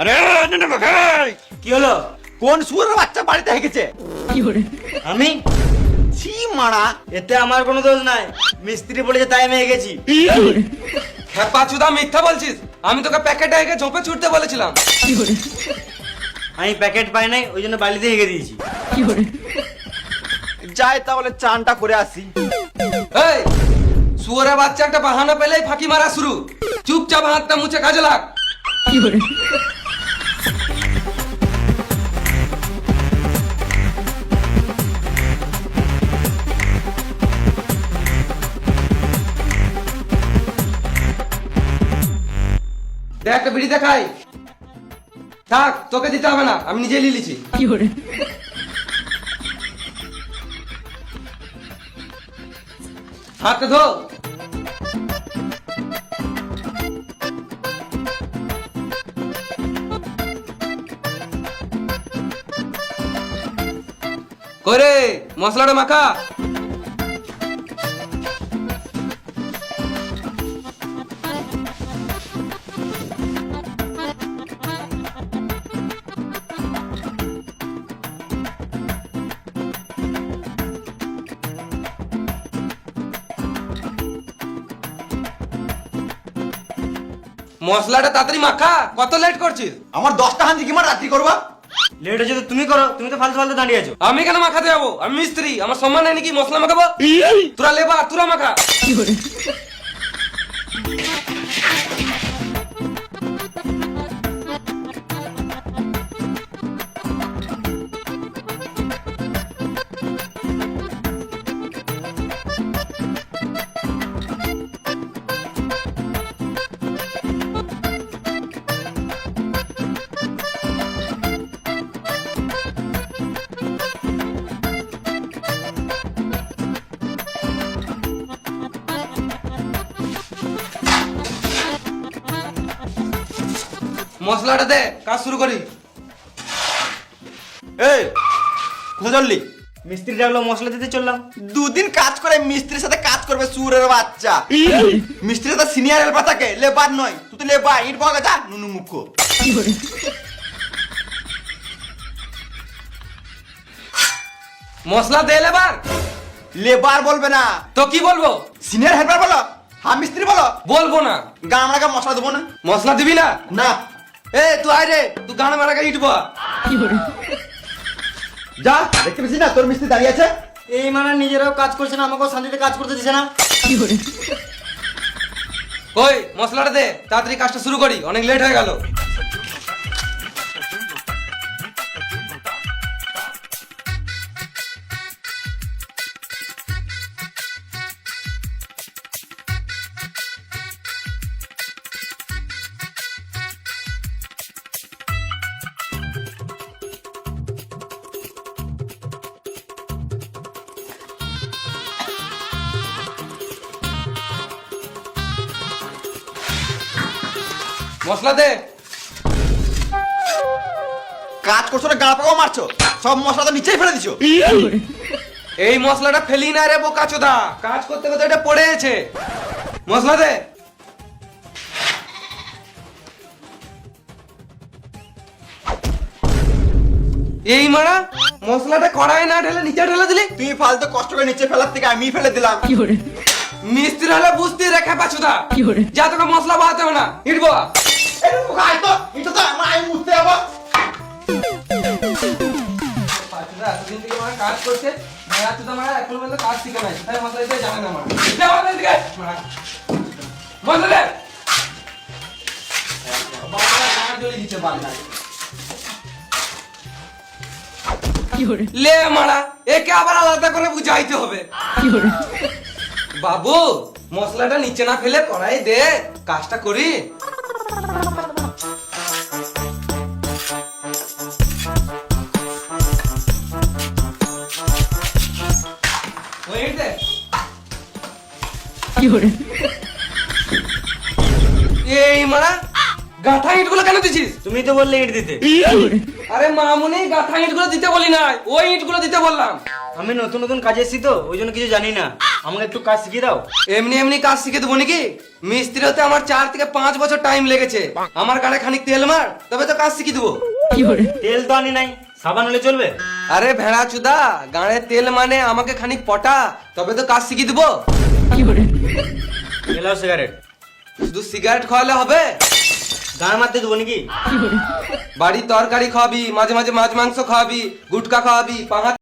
আরে! কি হলো? কোন সুরের বাচ্চা বাড়িতে হেগেছে আমি? ছি মারা এতে আমার কোনো দোষ নাই। মিস্ত্রি বলেছে তাই আমি গেছি খেপা চুদা মিথ্যা বলছিস? আমি তোকে প্যাকেটে হেগে ঝোপে ছুটতে বলেছিলাম। আমি প্যাকেট পাই নাই ওই জন্য বালিতে হেগে দিয়েছি। যাই তাহলে চানটা করে আসি। এই শুয়োরের বাচ্চা একটা বাহানা পেলেই ফাঁকি মারা শুরু। চুপচাপ হাতটা মুছে কাজে লাগ। দেখ একটা বিড়ি দেখাই। থাক তোকে দিতে হবে না আমি নিজেই লিলিছি হাতটা ধো। করে মশলাটা মাখা। মশলাটা তাড়াতাড়ি মাখা, কত লেট করছিস? আমার দশটা হান্দি কি মার রাত্রি করবা? লেট হচ্ছে তো তুমি করো তুমি তো ফালতু ফালতু দাঁড়িয়ে আছো। আমি কেন মাখাতে যাব? আমি মিস্ত্রি আমার সম্মান নেই নাকি? মশলা মাখাবো? তোরা লেবার তোরা মাখা। মশলাটা দে কাজ শুরু করি। এই কোথায় চললি? মিস্ত্রি ডাকলো মশলা দিতে চললাম। দুদিন কাজ করে মিস্ত্রির সাথে কাজ করবে সুরের বাচ্চা। মিস্ত্রির সাথে সিনিয়র হেল্পার থাকে লেবার নয়। তুই তো লেবার ইট পাওয়া যা নুনু মুখ্য মশলা দে লেবার। লেবার বলবে না। তো কি বলব? সিনিয়র হেল্পার বলো হ্যাঁ মিস্ত্রি বলো। বলব না। গা আমরা মশলা দেবো না। মশলা দিবি না? না। এ তুই আয় রে তুই গান মারা ইট বা যা দেখতে পেয়েছিস না তোর মিস্ত্রি দাঁড়িয়ে আছে? এই মানে নিজেরাও কাজ করছে না আমাকেও শান্তিতে কাজ করতে দিছে না। ওই মশলাটা দে তাড়াতাড়ি কাজটা শুরু করি অনেক লেট হয়ে গেল। মশলা দে। কাজ করছ না গাঁ পাকাও মারছো? সব মশলা তো নিচেই ফেলে দিছো। এই মশলাটা ফেলি না রে বোকা চোদা। কাজ করতে করতে এটা পড়ে আছে মশলা দে। এই মারা মশলাটা কড়াই না ঢেলে নিচে ঢেলে দিলি? তুই ফালতু কষ্ট করে নিচে ফেলার থেকে আমি ফেলে দিলাম। মিস্ত্রি হলে বুঝতে রেখে পাচুদা যা তোকে মশলা বাড়াতে হবে না। ইটবো এই পোকা, আয় তো এটা তো আমার আমি মুছতে যাব পাচুদা এতদিন থেকে আমার কাজ করছে মারা চুদা মারা এখন পর্যন্ত কাজ শিখে নাই তাই মশলা দিতে জানে না মারা। যা দিকে মারা। মশলা দে বাবা কাজ জ্বলে দিচ্ছে বাংলা লে মারা একে আবার আলাদা করে বুঝাইতে হবে। বাবু মশলাটা নিচে না ফেলে কড়াই দে কাজটা করি। এই মারা গাঁথা ইটগুলো কেন দিছিস? তুমি তো বললে ইট দিতে। আরে মামুনি গাঁথা ইটগুলো দিতে বলি নাই। ওই ইটগুলো দিতে বললাম। আমি নতুন নতুন কাজে এসেছি তো ওই জন্য কিছু জানি না। আমাকে একটু কাজ শিখিয়ে দাও। এমনি এমনি কাজ শিখে দেবো নাকি? মিস্ত্রি হতে আমার চার থেকে পাঁচ বছর টাইম লেগেছে। আমার গাড়ে খানিক তেল মার তবে তো কাজ শিখিয়ে দেবো। তেল তো আনি নাই সাবান হলে চলবে। আরে ভেড়া চুদা গাড়ে তেল মানে আমাকে খানিক পটা তবে তো কাজ শিখিয়ে দেবো। এলাও সিগারেট শুধু সিগারেট খাওয়ালে হবে? গান মারতে দেবো নাকি? বাড়ির তরকারি খাওয়াবি মাঝে মাঝে মাছ মাংস খাওয়াবি গুটকা খাওয়াবি পাঙা